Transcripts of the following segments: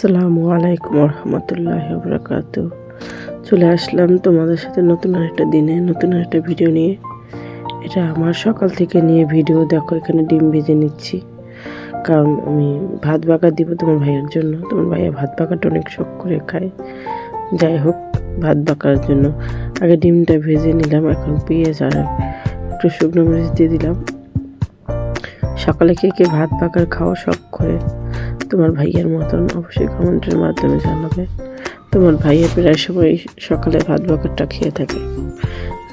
আসসালামু আলাইকুম রহমতুল্লাহ বরকাত চলে আসলাম তোমাদের সাথে নতুন একটা দিনে, নতুন একটা ভিডিও নিয়ে। এটা আমার সকাল থেকে নিয়ে ভিডিও, দেখো এখানে ডিম ভেজে নিচ্ছি। কারণ আমি ভাত বাঁকা দিব তোমার ভাইয়ের জন্য। তোমার ভাইয়া ভাত বাঁকাটা অনেক শখ করে খায়। যাই হোক, ভাত বাঁকার জন্য। আগে ডিমটা ভেজে নিলাম, এখন পেঁয়াজ আর একটু শুকনো মরিচ দিয়ে দিলাম। সকালে কে কে ভাত বাঁকার খাওয়া শখ করে তোমার ভাইয়ের মতন অবশ্যই কমেন্টের মাধ্যমে জানাবে। তোমার ভাইয়া প্রায় সময় সকালে ভাত বাকারটা খেয়ে থাকে।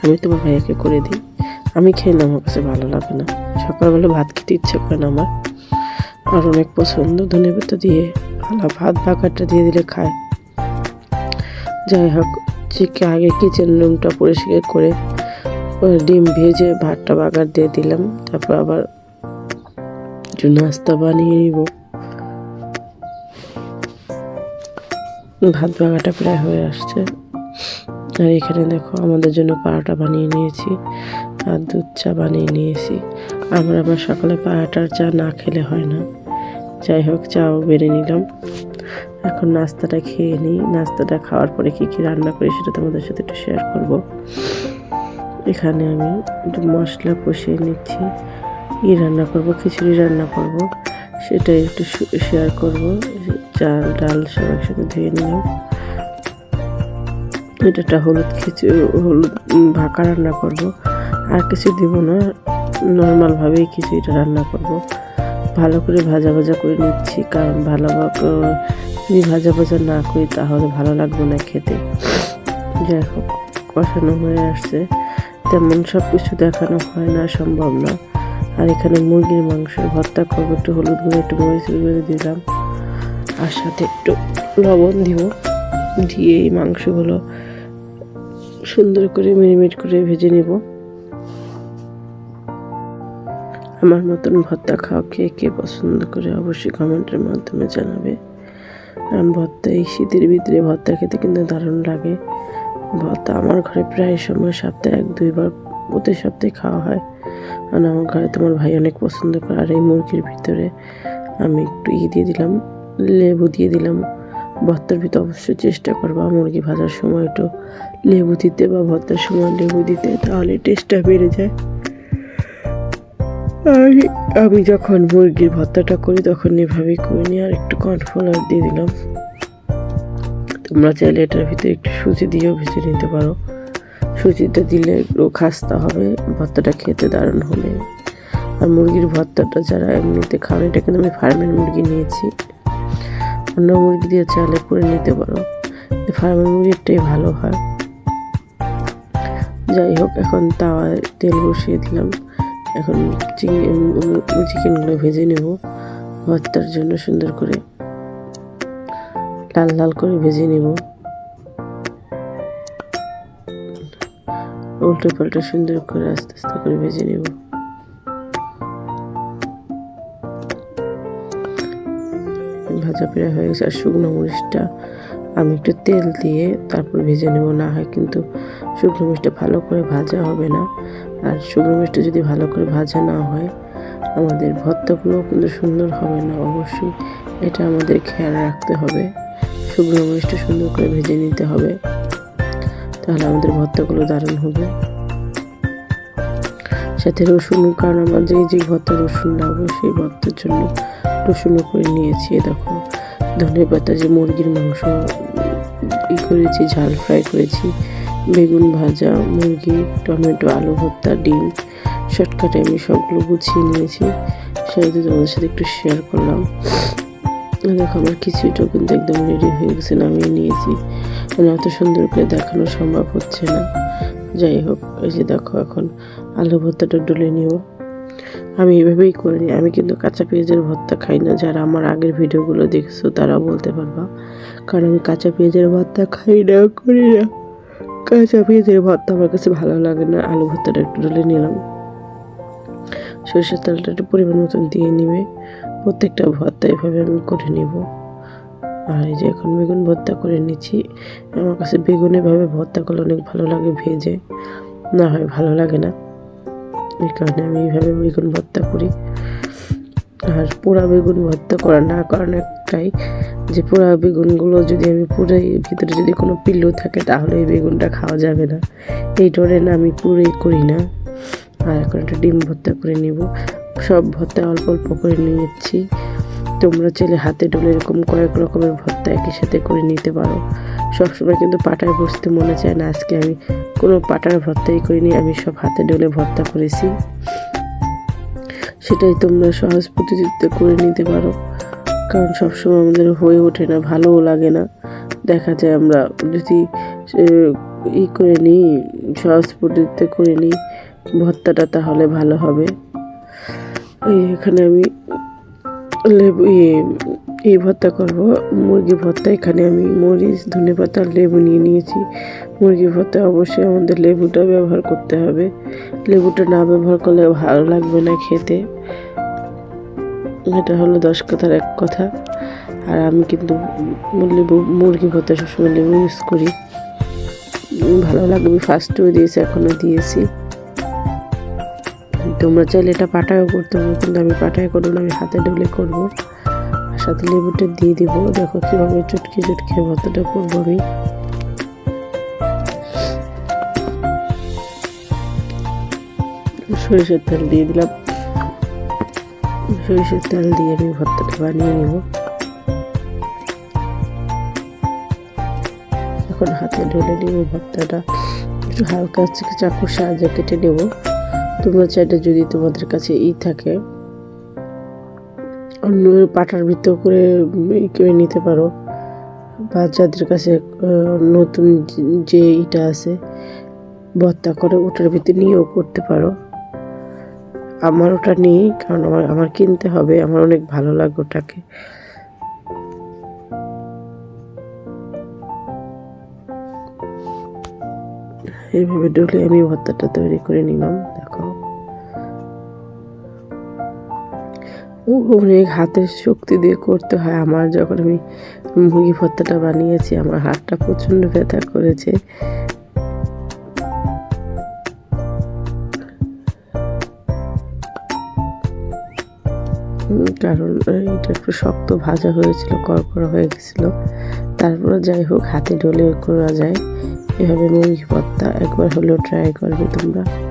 আমি তোমার ভাইয়াকে করে দিই। আমি খেয়ে না আমার কাছে ভালো লাগে না। সকালবেলা ভাত খেতে ইচ্ছে করে না আমার। আর অনেক পছন্দ ধনে দিয়ে আলা ভাত বাকারটা দিয়ে দিলে খায়। যাই হোক, চিকে আগে কিচেন রুমটা পরিষ্কার করে ডিম ভেজে ভাতটা বাগার দিয়ে দিলাম। তারপর আবার নাস্তা বানিয়ে নিব। ভাত বাগাটা প্রায় হয়ে আসছে। আর এখানে দেখো আমাদের জন্য পাড়াটা বানিয়ে নিয়েছি, আর দুধ চা বানিয়ে নিয়েছি। আমরা আবার সকালে পাড়াটার চা না খেলে হয় না। যাই হোক, চাও বেড়ে নিলাম। এখন নাস্তাটা খেয়ে নিই। নাস্তাটা খাওয়ার পরে কী কী রান্না করি সেটা তোমাদের সাথে একটু শেয়ার করব। এখানে আমি একটু মশলা কষিয়ে নিচ্ছি। ই রান্না করব? খিচুড়ি রান্না করব। সেটাই একটু শেয়ার করব চাল, ডাল সব একসাথে ধুয়ে নিলাম। এটা হলুদ খিচুড়ি, হলুদ ভাকা রান্না করব। আর কিছু দিব না নর্মালভাবেই খিচুড়িটা রান্না করব। ভালো করে ভাজা ভাজা করে নিচ্ছি, কারণ ভালো যদি ভাজা ভাজা না করি তাহলে ভালো লাগবে না খেতে। যাই হোক, কষানো হয়ে আসছে। তেমন সব কিছু দেখানো হয় না, সম্ভব না। আর এখানে মুরগির মাংস ভর্তা করব, একটু হলুদ গুঁড়ো, একটু মরিচ গুঁড়ো দিলাম। আর সাথে একটু লবণ দিব। দিয়ে এই মাংসগুলো সুন্দর করে মিনিমিট করে ভেজে নেব। আমার মতন ভর্তা খাওয়া কে কে পছন্দ করে অবশ্যই কমেন্টের মাধ্যমে জানাবে। কারণ ভর্তা, এই শীতের ভিতরে ভর্তা খেতে কিন্তু দারুণ লাগে। ভর্তা আমার ঘরে প্রায় সময় সপ্তাহে এক, দুইবার প্রতি সপ্তাহে খাওয়া হয়। আর আমার ঘরে তোমার ভাই অনেক পছন্দ করে। আর এই মুরগির ভিতরে আমি একটু ই দিয়ে দিলাম, লেবু দিয়ে দিলাম। ভর্তার ভিতরে অবশ্যই চেষ্টা করব মুরগি ভাজার সময় একটু লেবু দিতে বা ভর্তার সময় লেবু দিতে, তাহলে টেস্টটা বেড়ে যায়। আর আমি যখন মুরগির ভর্তাটা করি তখন এভাবেই করে নিই, আর একটু কর্নফ্লাওয়ার দিয়ে দিলাম। তোমরা চাইলে এটার ভিতরে একটু সুজি দিয়েও ভেজে নিতে পারো। সুজিটা দিলে একটু খাস্তা হবে, ভর্তাটা খেতে দারুণ হবে। আর মুরগির ভর্তাটা যারা এমনিতে খান এটা কিন্তু আমি ফার্মের মুরগি নিয়েছি। অন্য মুরগি দিয়ে চালে করে নিতে পারো। ফার্মের মুরগিরটাই ভালো হয়। যাই হোক, এখন তাওয়ায় তেল বসিয়ে দিলাম। এখন চিকেন চিকেনগুলো ভেজে নেব ভর্তার জন্য সুন্দর করে। লাল লাল করে ভেজে নেব। উল্টো পাল্টা সুন্দর করে আস্তে আস্তে করে ভেজে নেব। ভাজা প্রায় হয়ে গেছে, আর শুকনো মরিচটা আমি একটু তেল দিয়ে তারপর ভেজে নেব। না হয় কিন্তু শুকনো মরিচটা ভালো করে ভাজা হবে না। আর শুকনো মরিচটা যদি ভালো করে ভাজা না হয়, আমাদের ভর্তাগুলোও কিন্তু সুন্দর হবে না। অবশ্যই এটা আমাদের খেয়াল রাখতে হবে। শুকনো মরিচটা সুন্দর করে ভেজে নিতে হবে। তাহলে আমাদের ভর্তাগুলো দারুণ হবে। সাথে রসুন, কারণ আমার যে যে ভর্তা রসুন লাগবে সেই ভর্তার জন্য রসুনও করে নিয়েছি দেখো। ধনে পাতা যে মুরগির মাংস, ই করেছি, ঝাল ফ্রাই করেছি, বেগুন ভাজা, মুরগি, টমেটো, আলু ভর্তা, ডিম, শর্টকাটে আমি সবগুলো গুছিয়ে নিয়েছি। সেটা তোমাদের সাথে একটু শেয়ার করলাম। দেখো, আমার খিচুড়িটাও কিন্তু একদম রেডি হয়ে গেছে, নামিয়ে নিয়েছি। মানে অত সুন্দর করে দেখানো সম্ভব হচ্ছে না। যাই হোক, এই যে দেখো এখন আলু ভর্তাটা ডলে নিব। আমি এভাবেই করে আমি কিন্তু কাঁচা পেঁয়াজের ভর্তা খাই না। যারা আমার আগের ভিডিওগুলো দেখছ, তারা বলতে পারবা। কারণ আমি কাঁচা পেঁয়াজের ভর্তা খাই না, করি না। কাঁচা পেঁয়াজের ভর্তা আমার কাছে ভালো লাগে না। আলু ভর্তাটা একটু ডলে নিলাম। সরষের তেলটা একটু পরিমাণ মতন দিয়ে নিবে। প্রত্যেকটা ভর্তা এভাবে আমি করে নিব। আর এই যে এখন বেগুন ভর্তা করে নিচ্ছি। আমার কাছে বেগুন এভাবে ভর্তা করলে অনেক ভালো লাগে ভেজে। না হয় ভালো লাগে না। এই কারণে আমি এইভাবে বেগুন ভর্তা করি। আর পোড়া বেগুন ভর্তা করা না কারণ একটাই যে পোড়া বেগুনগুলো যদি আমি পুরাই ভিতরে যদি কোনো পিল্লু থাকে তাহলে এই বেগুনটা খাওয়া যাবে না। এই ডরে না আমি পুরোই করি না। আর এখন একটা ডিম ভর্তা করে নিব। সব ভর্তা অল্প অল্প করে নিয়েছি তোমরা চাইলে হাতে ডলে এরকম কয়েক রকমের ভর্তা একই সাথে করে নিতে পারো। সবসময় কিন্তু পাটায় বসতে মনে চায় না। আজকে আমি কোনো পাটার ভর্তাই করিনি, আমি সব হাতে ডলে ভর্তা করেছি। সেটাই তোমরা সহজ পদ্ধতিতে করে নিতে পারো। কারণ সবসময় আমাদের হয়ে ওঠে না, ভালোও লাগে না। দেখা যায় আমরা যদি ই করে নিই, সহজ পদ্ধতিতে করে নিই, ভর্তাটা তাহলে ভালো হবে। এখানে আমি লেবু, এই ভর্তা করব। মুরগি ভর্তা, এখানে আমি মরিচ, ধনে পাতা লেবু নিয়ে নিয়েছি। মুরগি ভর্তা অবশ্যই আমাদের লেবুটা ব্যবহার করতে হবে। লেবুটা না ব্যবহার করলে ভালো লাগবে না খেতে। এটা হলো দশ কথার এক কথা। আর আমি কিন্তু লেবু, মুরগি ভর্তা সবসময় লেবু ইউজ করি। ভালো লাগবে ফার্স্টেও দিয়েছি, এখনও দিয়েছি। তোমরা চাইলে এটা পাটায়ও করতে পারো, কিন্তু আমি পাটায় করব না, আমি হাতে ডলে করব। সাথে লেবুটা দিয়ে দিব। দেখো কীভাবে চটকে চটকে ভর্তাটা করব আমি। সরিষার তেল দিয়ে দিলাম। সরিষার তেল দিয়ে আমি ভর্তাটা বানিয়ে নেব। এখন হাতে ঢলে নেব ভর্তাটা। একটু হালকা চাকুর সাহায্যে কেটে নেব। তোমরা চাইলে যদি তোমাদের কাছে ই থাকে, অন্য পাটার ভিতর করে করে নিতে পারো। বা যাদের কাছে নতুন যে ইটা আছে ভর্তা করে ওটার ভিতরে নিয়েও করতে পারো। আমার ওটা নেই, কারণ আমার আমার কিনতে হবে, আমার অনেক ভালো লাগে ওটাকে। এইভাবে ডলে আমি ভর্তাটা তৈরি করে নিলাম। অনেক হাতের শক্তি দিয়ে করতে হয়। আমার যখন আমি মুরগি ভর্তাটা বানিয়েছি, আমার হাতটা প্রচণ্ড ব্যথা করেছে। কারণ এটা একটু শক্ত ভাজা হয়েছিল, কড়কড়া হয়ে গেছিল। তারপরে যাই হোক, হাতে ডলে করা যায়। এভাবে মুরগি ভর্তা একবার হলেও ট্রাই করবে তোমরা।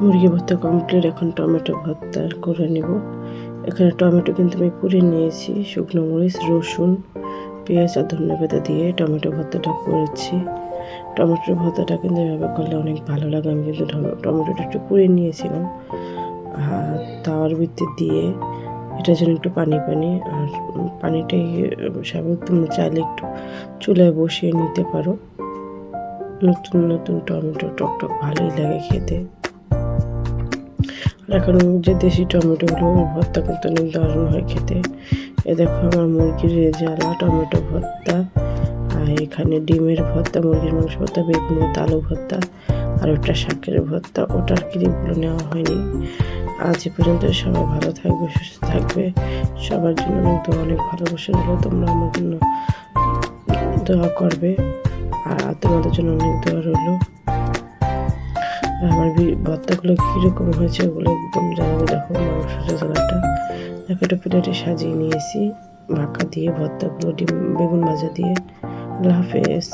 মুরগি ভর্তা কমপ্লিট এখন টমেটো ভর্তা করে নেব। এখানে টমেটো কিন্তু আমি পুড়ে নিয়েছি, শুকনো মরিচ, রসুন, পেঁয়াজ আর ধনে পাতা দিয়ে টমেটো ভর্তাটা করেছি। টমেটোর ভর্তাটা কিন্তু এভাবে করলে অনেক ভালো লাগে। আমি কিন্তু টমেটোটা একটু পুড়ে নিয়েছিলাম। আর তাওয়ার ভিতরে দিয়ে এটা যেন একটু পানি পানি, আর পানিটাই স্বাভাবিক তুমি চাইলে একটু চুলায় বসিয়ে নিতে পারো। নতুন নতুন টমেটো টকটক ভালোই লাগে খেতে। এখন যে দেশি টমেটোগুলো ভর্তা কিন্তু অনেক দারুণ হয় খেতে। এ দেখো আমার মুরগির রেজালা টমেটো ভর্তা, আর এখানে ডিমের ভর্তা, মুরগির মাংস ভর্তা বেগুন ভর্তা আলু ভর্তা, আর ওটা শাকের ভর্তা। ওটার ক্লিপগুলো নেওয়া হয়নি। আজ পর্যন্ত সবাই ভালো থাকবে, সুস্থ থাকবে। সবার জন্য অনেক দোয়া, অনেক ভালোবাসা রইল। তোমরা আমার জন্য দোয়া করবে। আর তোমাদের জন্য অনেক দোয়া রইল। আমার ভর্তাগুলো কীরকম হয়েছে ওগুলো একদম জানাবে দেখো, মাংস রেজালাটা দেখো একটা প্লেটে সাজিয়ে নিয়েছি। মাখা দিয়ে ভর্তাগুলো ডিম, বেগুন ভাজা দিয়ে। আল্লাহ হাফেজ।